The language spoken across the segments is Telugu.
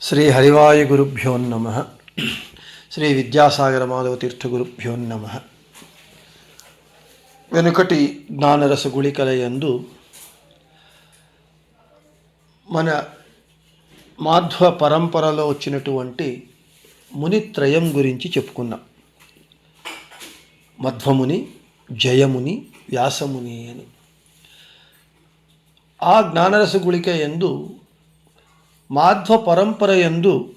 శ్రీ హరివాయు గురుభ్యో నమ. శ్రీ విద్యాసాగర మాధవ తీర్థ గురుభ్యో నమ. వెనుకటి జ్ఞానరస గుళికలయందు మన మాధ్వ పరంపరలో వచ్చినటువంటి మునిత్రయం గురించి చెప్పుకున్నాం. మధ్వముని జయముని వ్యాసముని అని. ఆ జ్ఞానరస గుళిక ఎందు మాధ్వ పరంపర ఎందు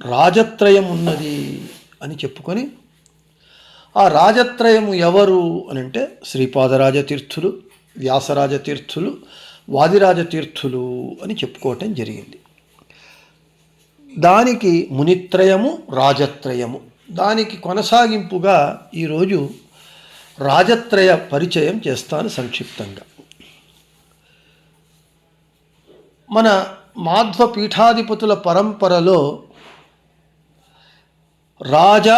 రాజత్రయం ఉన్నది అని చెప్పుకొని ఆ రాజత్రయము ఎవరు అని అంటే శ్రీపాదరాజ తీర్థులు వ్యాసరాజ తీర్థులు వాదిరాజ తీర్థులు అని చెప్పుకోవటం జరిగింది. దానికి మునిత్రయము రాజత్రయము. దానికి కొనసాగింపుగా ఈరోజు రాజత్రయ పరిచయం చేస్తాను సంక్షిప్తంగా. మన మాధ్వ పీఠాధిపతుల పరంపరలో రాజ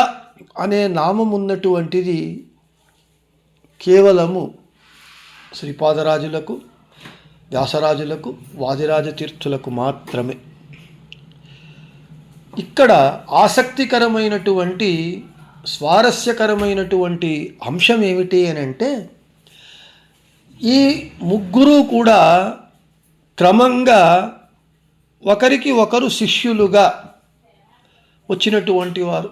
అనే నామం ఉన్నటువంటిది కేవలము శ్రీపాదరాజులకు వ్యాసరాజులకు వాదిరాజ తీర్థులకు మాత్రమే. ఇక్కడ ఆసక్తికరమైనటువంటి స్వారస్యకరమైనటువంటి అంశం ఏమిటి అని అంటే ఈ ముగ్గురు కూడా క్రమంగా ఒకరికి ఒకరు శిష్యులుగా వచ్చినటువంటి వారు.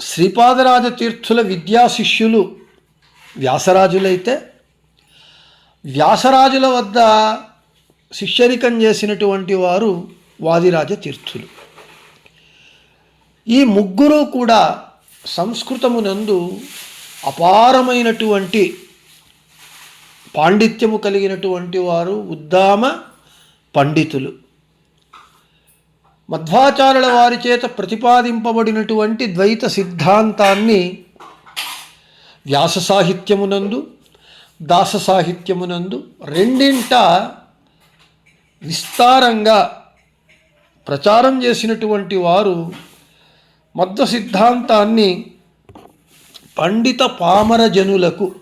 శ్రీపాదరాజ తీర్థుల విద్యా శిష్యులు వ్యాసరాజులైతే వ్యాసరాజుల వద్ద శిష్యరికం చేసినటువంటి వారు వాదిరాజ తీర్థులు. ఈ ముగ్గురు కూడా సంస్కృతమునందు అపారమైనటువంటి పాండిత్యము కలిగినటువంటి వారు ఉద్దామ పండితులు. మధ్వాచార్యుల వారి చేత ప్రతిపాదింపబడినటువంటి ద్వైత సిద్ధాంతాన్ని వ్యాస సాహిత్యమునందు దాస సాహిత్యమునందు రెండింట విస్తారంగా ప్రచారం చేసినటువంటి వారు మధ్వ సిద్ధాంతాన్ని పండిత పామర జనులకు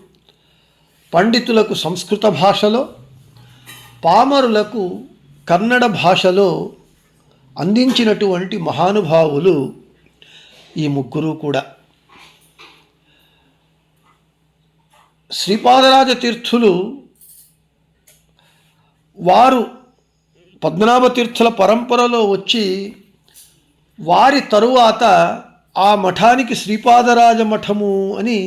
పండితులకు సంస్కృత భాషలో పామరులకు కన్నడ భాషలో అందించినటువంటి మహానుభావులు ఈ ముగ్గురు కూడా. శ్రీపాదరాజ తీర్థులు వారు పద్మనాభ తీర్థుల పరంపరలో వచ్చి వారి తరువాత ఆ మఠానికి శ్రీపాదరాజ మఠము అని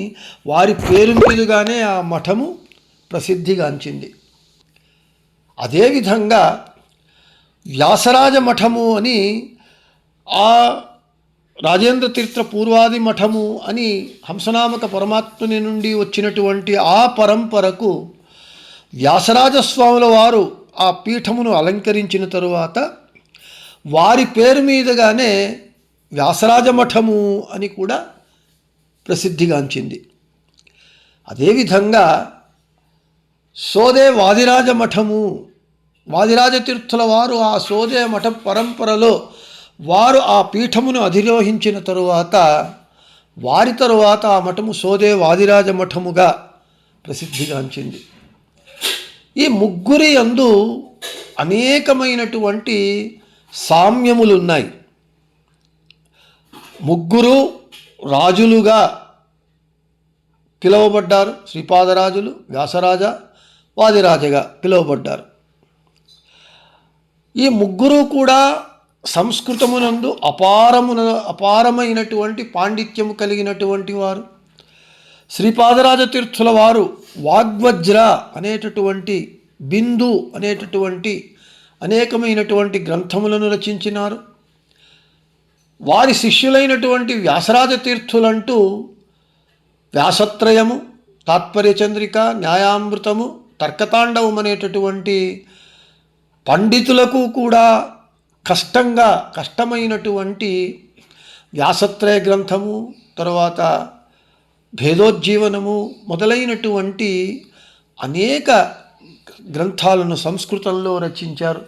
వారి పేరు మీదుగానే ఆ మఠము ప్రసిద్ధిగాంచింది అదేవిధంగా వ్యాసరాజ మఠము అని ఆ రాజేంద్ర తీర్థ పూర్వాది మఠము అని హంసనామక పరమాత్ముని నుండి వచ్చినటువంటి ఆ పరంపరకు వ్యాసరాజస్వాముల వారు ఆ పీఠమును అలంకరించిన తరువాత వారి పేరు మీదుగానే వ్యాసరాజ మఠము అని కూడా ప్రసిద్ధిగాంచింది. అదేవిధంగా సోదే వాదిరాజ మఠము వాదిరాజ తీర్థుల వారు ఆ సోదే మఠ పరంపరలో వారు ఆ పీఠమును అధిరోహించిన తరువాత వారి తరువాత ఆ మఠము సోదే వాదిరాజ మఠముగా ప్రసిద్ధిగాంచింది. ఈ ముగ్గురి యందు అనేకమైనటువంటి సామ్యములు ఉన్నాయి ముగ్గురు రాజులుగా పిలువబడ్డారు. శ్రీపాదరాజులు వ్యాసరాజ వాదిరాజగా పిలువబడ్డారు. ఈ ముగ్గురు కూడా సంస్కృతమునందు అపారమున అపారమైనటువంటి పాండిత్యము కలిగినటువంటి వారు. శ్రీపాదరాజ తీర్థుల వారు వాగ్వజ్ర అనేటటువంటి బిందు అనేటటువంటి అనేకమైనటువంటి గ్రంథములను రచించినారు. వారి శిష్యులైనటువంటి వ్యాసరాజ తీర్థులంటూ వ్యాసత్రయము తాత్పర్యచంద్రిక న్యాయామృతము తర్కతాండవం అనేటటువంటి పండితులకు కూడా కష్టంగా కష్టమైనటువంటి వ్యాసత్రయ గ్రంథము తర్వాత భేదోజ్జీవనము మొదలైనటువంటి అనేక గ్రంథాలను సంస్కృతంలో రచించారు.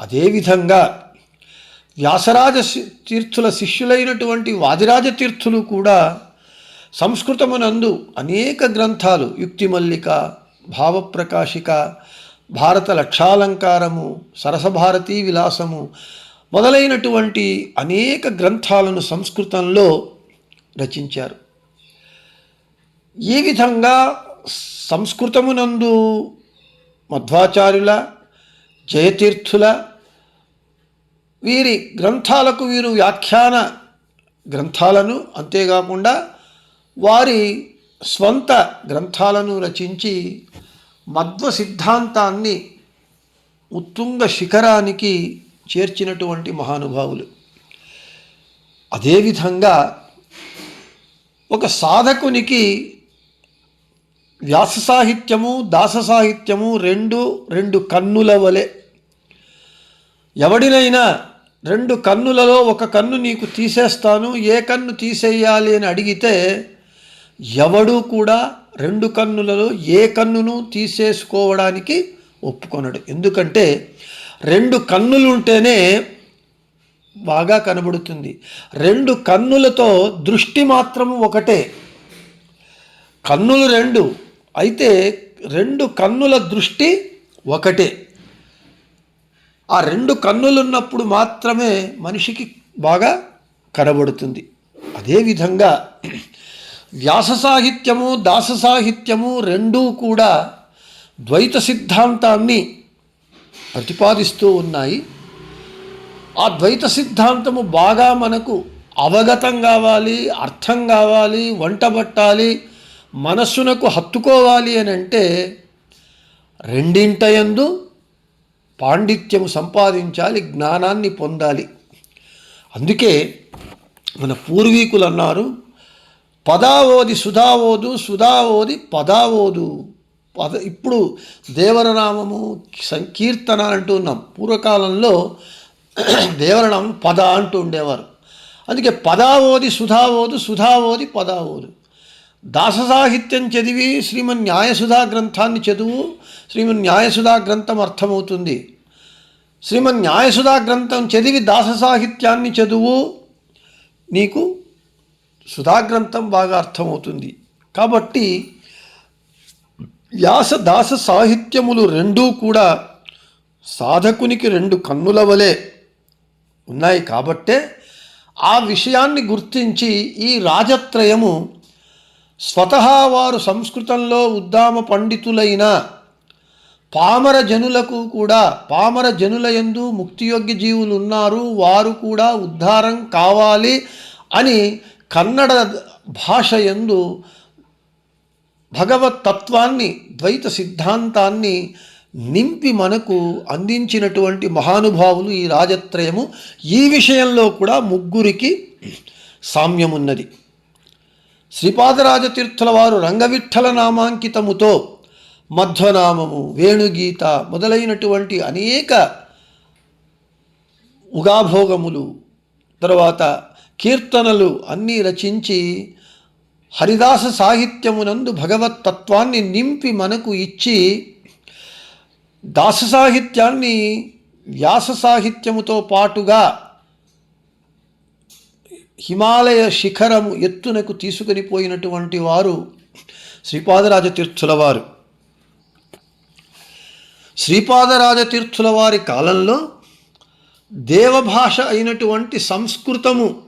అదేవిధంగా వ్యాసరాజ తీర్థుల శిష్యులైనటువంటి వాదిరాజ తీర్థులు కూడా సంస్కృతమునందు అనేక గ్రంథాలు యుక్తిమల్లిక భావప్రకాశిక భారత లక్షాలంకారము సరసభారతీ విలాసము మొదలైనటువంటి అనేక గ్రంథాలను సంస్కృతంలో రచించారు. ఈ విధంగా సంస్కృతమునందు మధ్వాచార్యుల జయతీర్థుల వీరి గ్రంథాలకు వీరు వ్యాఖ్యాన గ్రంథాలను అంతేకాకుండా వారి స్వంత గ్రంథాలను రచించి మధ్వ సిద్ధాంతాన్ని ఉత్తుంగ శిఖరానికి చేర్చినటువంటి మహానుభావులు. అదేవిధంగా ఒక సాధకునికి వ్యాస సాహిత్యము దాస సాహిత్యము రెండు రెండు కన్నుల వలె ఎవడినైనా రెండు కన్నులలో ఒక కన్ను నీకు తీసేస్తాను ఏ కన్ను తీసేయాలి అని అడిగితే ఎవడూ కూడా రెండు కన్నులలో ఏ కన్నును తీసేసుకోవడానికి ఒప్పుకొనడు. ఎందుకంటే రెండు కన్నులు ఉంటేనే బాగా కనబడుతుంది. రెండు కన్నులతో దృష్టి మాత్రము ఒకటే. కన్నులు రెండు. అయితే రెండు కన్నుల దృష్టి ఒకటే. ఆ రెండు కన్నులున్నప్పుడు మాత్రమే మనిషికి బాగా కనబడుతుంది. అదేవిధంగా వ్యాస సాహిత్యము దాస సాహిత్యము రెండూ కూడా ద్వైత సిద్ధాంతాన్ని ప్రతిపాదిస్తూ ఉన్నాయి. ఆ ద్వైత సిద్ధాంతము బాగా మనకు అవగతం కావాలి అర్థం కావాలి వంటబట్టాలి మనస్సునకు హత్తుకోవాలి అని అంటే రెండింటయందు పాండిత్యము సంపాదించాలి జ్ఞానాన్ని పొందాలి. అందుకే మన పూర్వీకులు అన్నారు పదావోది సుధావోదు సుధావోది పదావోదు పద ఇప్పుడు దేవరనామము సంకీర్తన అంటున్నాం పూర్వకాలంలో దేవరనామం పద అంటూ ఉండేవారు. అందుకే పదావోది సుధావోదు సుధావోది పదావోదు దాస సాహిత్యం చదివి శ్రీమన్ న్యాయసుధా గ్రంథాన్ని చదువు శ్రీమన్ న్యాయసుధా గ్రంథం అర్థమవుతుంది శ్రీమన్ న్యాయసుధా గ్రంథం చదివి దాస సాహిత్యాన్ని చదువు నీకు సుధాగ్రంథం బాగా అర్థమవుతుంది. కాబట్టి వ్యాస దాస సాహిత్యములు రెండూ కూడా సాధకునికి రెండు కన్నుల వలె ఉన్నాయి కాబట్టే ఆ విషయాన్ని గుర్తించి ఈ రాజత్రయము స్వతహా వారు సంస్కృతంలో ఉద్దామ పండితులైన పామర జనులకు కూడా పామర జనుల యందు ముక్తియోగ్య జీవులు ఉన్నారు వారు కూడా ఉద్ధారం కావాలి అని కన్నడ భాష యందు భగవతత్వాన్ని ద్వైత సిద్ధాంతాన్ని నింపి మనకు అందించినటువంటి మహానుభావులు ఈ రాజత్రయము. ఈ విషయంలో కూడా ముగ్గురికి సామ్యమున్నది. శ్రీపాదరాజతీర్థుల వారు రంగవిఠల నామాంకితముతో మధ్వనామము వేణుగీత మొదలైనటువంటి అనేక ఉగాభోగములు తర్వాత కీర్తనలు అన్నీ రచించి హరిదాస సాహిత్యమునందు భగవత్ తత్వాన్ని నింపి మనకు ఇచ్చి దాస సాహిత్యాన్ని వ్యాస సాహిత్యముతో పాటుగా హిమాలయ శిఖరము ఎత్తునకు తీసుకుని పోయినటువంటి వారు శ్రీపాదరాజ తీర్థుల వారు. శ్రీపాదరాజ తీర్థుల వారి కాలంలో దేవభాష అయినటువంటి సంస్కృతము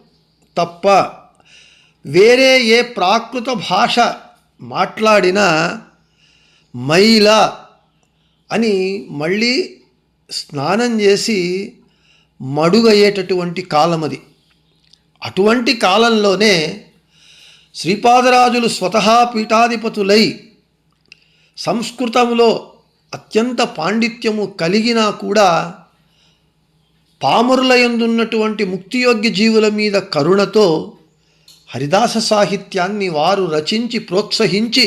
తప్ప వేరే ఏ ప్రాకృత భాష మాట్లాడినా మైల అని మళ్ళీ స్నానం చేసి మడుగయ్యేటటువంటి కాలం అది అటువంటి కాలంలోనే శ్రీపాదరాజులు స్వతహా పీఠాధిపతులై సంస్కృతంలో అత్యంత పాండిత్యము కలిగినా కూడా పామరులయందున్నటువంటి ముక్తియోగ్య జీవుల మీద కరుణతో హరిదాస సాహిత్యాన్ని వారు రచించి ప్రోత్సహించి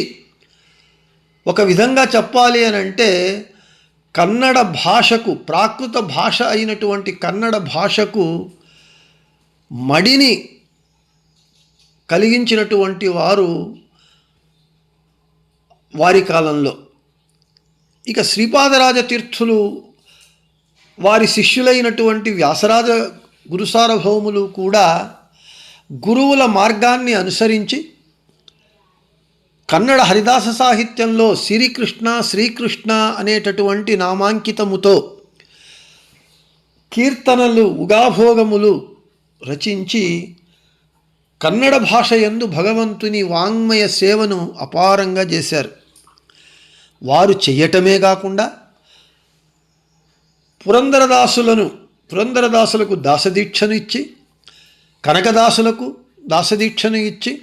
ఒక విధంగా చెప్పాలి అని అంటే కన్నడ భాషకు ప్రాకృత భాష అయినటువంటి కన్నడ భాషకు మడిని కలిగించినటువంటి వారు వారి కాలంలో. ఇక శ్రీపాదరాజ తీర్థులు వారి శిష్యులైనటువంటి వ్యాసరాజ గురుసారభౌములు కూడా గురువుల మార్గాన్ని అనుసరించి కన్నడ హరిదాస సాహిత్యంలో శ్రీకృష్ణ శ్రీకృష్ణ అనేటటువంటి నామాంకితముతో కీర్తనలు ఉగాభోగములు రచించి కన్నడ భాష యందు భగవంతుని వాంగ్మయ సేవను అపారంగా చేశారు. వారు చెయ్యటమే కాకుండా పురందరదాసులను పురందరదాసులకు దాసదీక్షను ఇచ్చి కనకదాసులకు దాసదీక్షను ఇచ్చి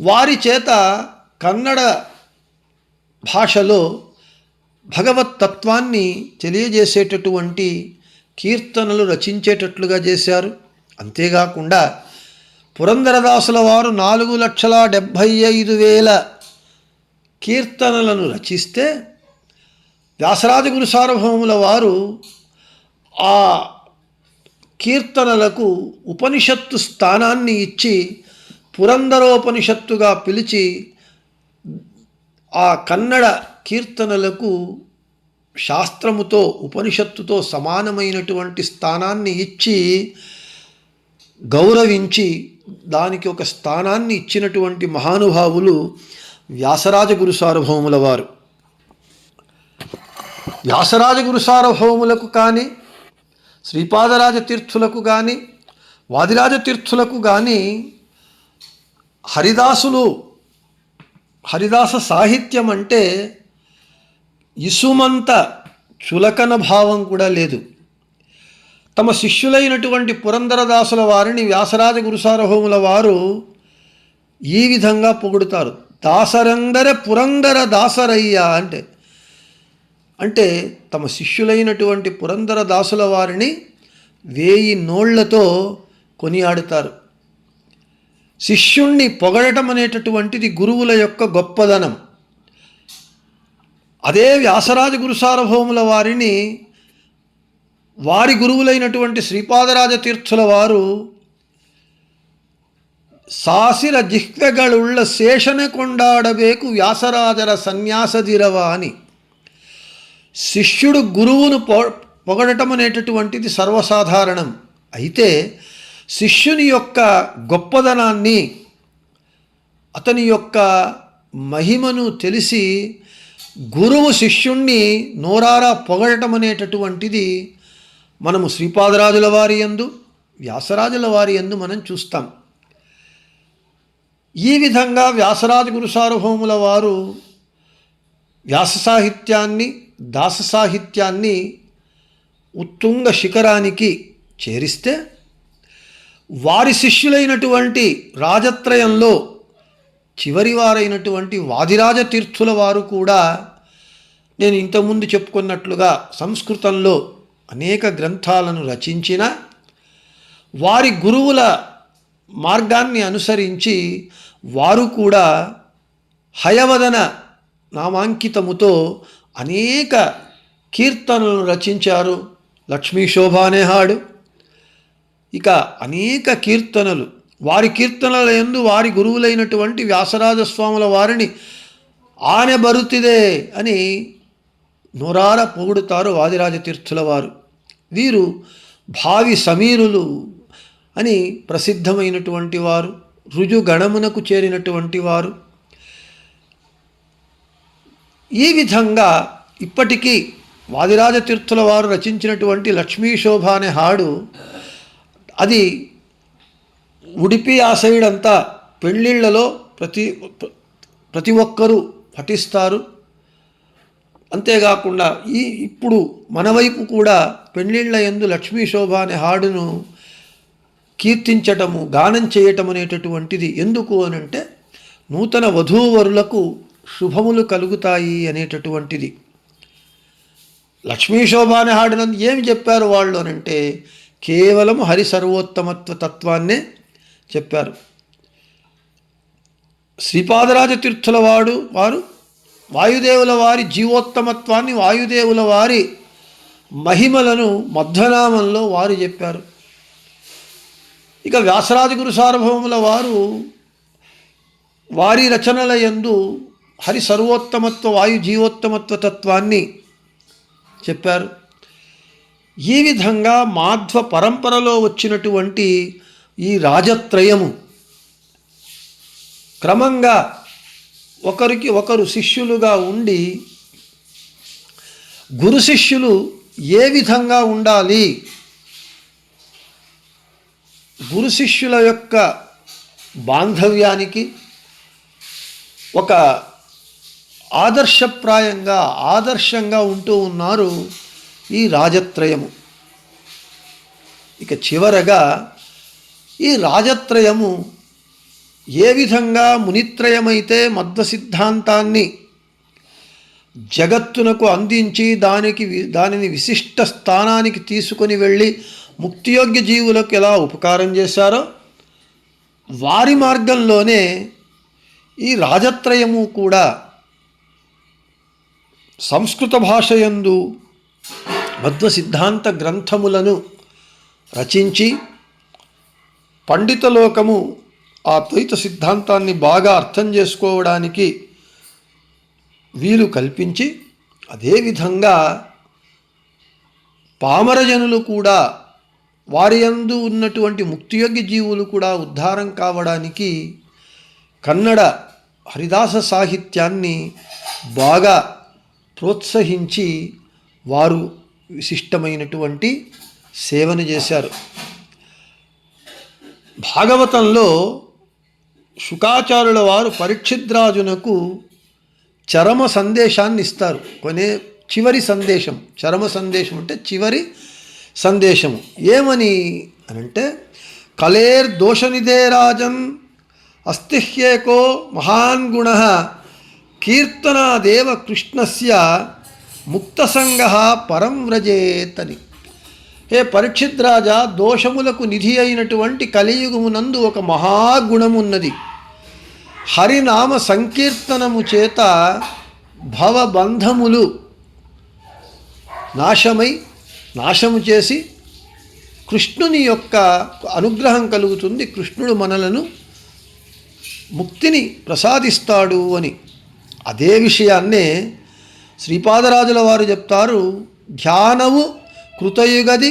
వారి చేత కన్నడ భాషలో భగవత్తత్వాన్ని తెలియజేసేటటువంటి కీర్తనలు రచించేటట్లుగా చేశారు. అంతేకాకుండా పురంధరదాసుల వారు నాలుగు లక్షల డెబ్భై ఐదు వేల కీర్తనలను రచిస్తే వ్యాసరాజ గురు సార్వభౌముల వారు ఆ కీర్తనలకు ఉపనిషత్తు స్థానాన్ని ఇచ్చి పురందరోపనిషత్తుగా పిలిచి ఆ కన్నడ కీర్తనలకు శాస్త్రముతో ఉపనిషత్తుతో సమానమైనటువంటి స్థానాన్ని ఇచ్చి గౌరవించి దానికి ఒక స్థానాన్ని ఇచ్చినటువంటి మహానుభావులు వ్యాసరాజ గురు సార్వభౌముల వారు. వ్యాసరాజ గురు సార్వభౌములకు కానీ శ్రీపాదరాజ తీర్థులకు కానీ వాదిరాజ తీర్థులకు కానీ హరిదాసులు హరిదాస సాహిత్యం అంటే ఇసుమంత చులకన భావం కూడా లేదు. తమ శిష్యులైనటువంటి పురంధరదాసుల వారిని వ్యాసరాజ గురుసారహోముల వారు ఈ విధంగా పొగుడుతారు. దాసరందర పురందర దాసరయ్య అంటే అంటే తమ శిష్యులైనటువంటి పురందర దాసుల వారిని వేయి నోళ్ళతో కొనియాడుతారు. శిష్యుణ్ణి పొగడటం అనేటటువంటిది గురువుల యొక్క గొప్పదనం. అదే వ్యాసరాజ గురుసార్వభౌముల వారిని వారి గురువులైనటువంటి శ్రీపాదరాజ తీర్థుల వారు సాసిర జిహ్వెಗಳುಳ್ಳ శೇಷನೆ కొండాడబేకు వ్యాసరాజర సన్యాసదిరవ అని. శిష్యుడు గురువును పొగడటం అనేటటువంటిది సర్వసాధారణం. అయితే శిష్యుని యొక్క గొప్పదనాన్ని అతని యొక్క మహిమను తెలిసి గురువు శిష్యుణ్ణి నోరారా పొగడటం అనేటటువంటిది మనము శ్రీపాదరాజుల వారి యందు వ్యాసరాజుల వారి యందు మనం చూస్తాం. ఈ విధంగా వ్యాసరాజ గురు సార్వభౌముల వారు వ్యాస సాహిత్యాన్ని దాస సాహిత్యాన్ని ఉత్తుంగ శిఖరానికి చేరిస్తే వారి శిష్యులైనటువంటి రాజత్రయంలో చివరివారైనటువంటి వాదిరాజ తీర్థుల వారు కూడా నేను ఇంతకుముందు చెప్పుకున్నట్లుగా సంస్కృతంలో అనేక గ్రంథాలను రచించిన వారి గురువుల మార్గాన్ని అనుసరించి వారు కూడా హయవదన నామాంకితముతో అనేక కీర్తనలను రచించారు. లక్ష్మీ శోభ ఇక అనేక కీర్తనలు. వారి కీర్తనల ఎందు వారి గురువులైనటువంటి వ్యాసరాజస్వాముల వారిని ఆనె బరుతిదే అని నోరార పొగుడుతారు వాదిరాజ తీర్థుల వారు వీరు భావి సమీరులు అని ప్రసిద్ధమైనటువంటి వారు రుజుగణమునకు చేరినటువంటి వారు. ఈ విధంగా ఇప్పటికీ వాదిరాజ తీర్థుల వారు రచించినటువంటి లక్ష్మీ శోభ అనే హాడు అది ఉడిపి ఆ సైడ్ అంతా పెళ్ళిళ్ళలో ప్రతి ప్రతి ఒక్కరూ పఠిస్తారు. అంతేకాకుండా ఈ ఇప్పుడు మన వైపు కూడా పెళ్ళిళ్ళ ఎందు లక్ష్మీ శోభ అనే హాడును కీర్తించటము గానం చేయటం అనేటటువంటిది ఎందుకు అనంటే నూతన వధూవరులకు శుభములు కలుగుతాయి అనేటటువంటిది. లక్ష్మీ శోభ అనే హాడినందు ఏమి చెప్పారు వాళ్ళు అనంటే కేవలం హరి సర్వోత్తమత్వ తత్వాన్నే చెప్పారు. శ్రీపాదరాజ తీర్థుల వాడు వారు వాయుదేవుల వారి జీవోత్తమత్వాన్ని వాయుదేవుల వారి మహిమలను మధ్యనామంలో వారు చెప్పారు. ఇక వ్యాసరాజ గురు సార్వభౌముల వారు వారి రచనల యందు హరి సర్వోత్తమత్వ వాయు జీవోత్తమత్వ తత్వాన్ని చెప్పారు. ఈ విధంగా మాధ్వ పరంపరలో వచ్చినటువంటి ఈ రాజత్రయము క్రమంగా ఒకరికి ఒకరు శిష్యులుగా ఉండి గురు శిష్యులు ఏ విధంగా ఉండాలి? గురు శిష్యుల యొక్క బాంధవ్యానికి ఒక ఆదర్శప్రాయంగా ఆదర్శంగా ఉంటూ ఉన్నారు ఈ రాజత్రయము. ఇక చివరగా ఈ రాజత్రయము ఏ విధంగా మునిత్రయమైతే మద్వ సిద్ధాంతాన్ని జగత్తునకు అందించి దానికి దానిని విశిష్ట స్థానానికి తీసుకొని వెళ్ళి ముక్తియోగ్య జీవులకు ఎలా ఉపకారం చేశారో వారి మార్గంలోనే ఈ రాజత్రయము కూడా సంస్కృత భాషయందు మధ్వ సిద్ధాంత గ్రంథములను రచించి పండితలోకము ఆ ద్వైత సిద్ధాంతాన్ని బాగా అర్థం చేసుకోవడానికి వీలు కల్పించి అదేవిధంగా పామరజనులు కూడా వారి యందు ఉన్నటువంటి ముక్తియోగ్య జీవులు కూడా ఉద్ధారం కావడానికి కన్నడ హరిదాస సాహిత్యాన్ని బాగా ప్రోత్సహించి వారు విశిష్టమైనటువంటి సేవను చేశారు. భాగవతంలో శుకాచారుల వారు పరీక్షిద్రాజునకు చరమ సందేశాన్ని ఇస్తారు కొనే చివరి సందేశం. చరమ సందేశం అంటే చివరి సందేశము. ఏమని అనంటే కలేర్ దోషనిదే రాజన్ అస్తిహ్యేకో మహాన్ గుణ కీర్తనాదేవ కృష్ణస్య ముక్తసంగ పరం వ్రజేతని. హే పరీక్షిత్ రాజా దోషములకు నిధి అయినటువంటి కలియుగమునందు ఒక మహాగుణమున్నది. హరినామ సంకీర్తనము చేత భవబంధములు నాశమై నాశము చేసి కృష్ణుని యొక్క అనుగ్రహం కలుగుతుంది. కృష్ణుడు మనలను ముక్తిని ప్రసాదిస్తాడు అని. అదే విషయాన్నే శ్రీపాదరాజుల వారు చెప్తారు. ధ్యానము కృతయుగది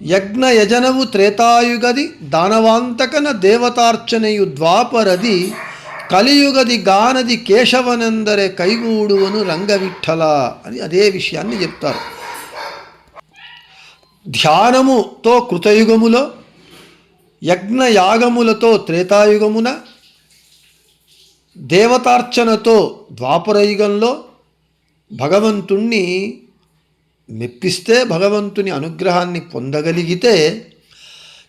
యజ్ఞయజనవు త్రేతాయుగది దానవాంతకన దేవతార్చనయు ద్వాపరది కలియుగది గానది కేశవనందరే కైగూడువను రంగవిఠల అని అదే విషయాన్ని చెప్తారు. ధ్యానముతో కృతయుగములో యజ్ఞయాగములతో త్రేతాయుగమున దేవతార్చనతో ద్వాపరయుగంలో భగవంతుణ్ణి మెప్పిస్తే భగవంతుని అనుగ్రహాన్ని పొందగలిగితే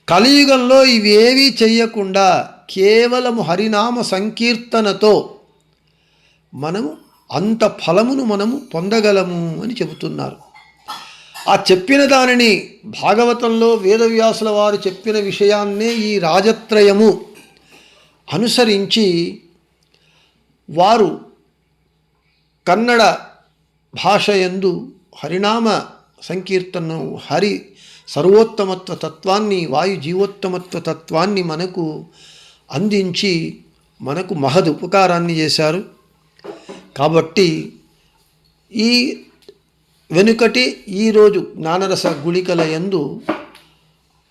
కలియుగంలో ఇవేవీ చెయ్యకుండా కేవలము హరినామ సంకీర్తనతో మనము అంత ఫలమును మనము పొందగలము అని చెబుతున్నారు. ఆ చెప్పిన దానిని భాగవతంలో వేదవ్యాసుల వారు చెప్పిన విషయాన్నే ఈ రాజత్రయము అనుసరించి వారు కన్నడ భాష యందు హరినామ సంకీర్తనం హరి సర్వోత్తమత్వ తత్వాన్ని వాయు జీవోత్తమత్వ తత్వాన్ని మనకు అందించి మనకు మహద్ ఉపకారాన్ని చేశారు కాబట్టి ఈ వెనుకటి ఈరోజు జ్ఞానరస గుళికల యందు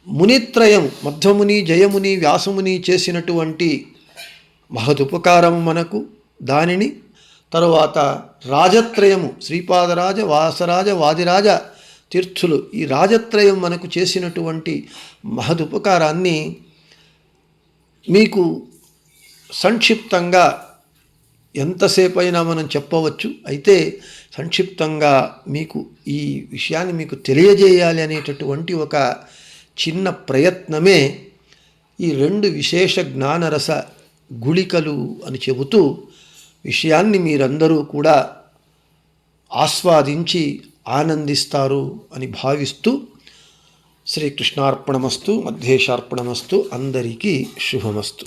మునిత్రయం మధ్వముని జయముని వ్యాసముని చేసినటువంటి మహదుపకారము మనకు దానిని తరువాత రాజత్రయము శ్రీపాదరాజ వాసరాజ వాదిరాజ తీర్థులు ఈ రాజత్రయం మనకు చేసినటువంటి మహదుపకారాన్ని మీకు సంక్షిప్తంగా ఎంతసేపైనా మనం చెప్పవచ్చు. అయితే సంక్షిప్తంగా మీకు ఈ విషయాన్ని మీకు తెలియజేయాలి అనేటటువంటి ఒక చిన్న ప్రయత్నమే ఈ రెండు విశేష జ్ఞానరస గుళికలు అని చెబుతూ విషయాన్ని మీరందరూ కూడా ఆస్వాదించి ఆనందిస్తారు అని భావిస్తూ శ్రీకృష్ణార్పణమస్తు మధ్యేశార్పణమస్తు అందరికీ శుభమస్తు.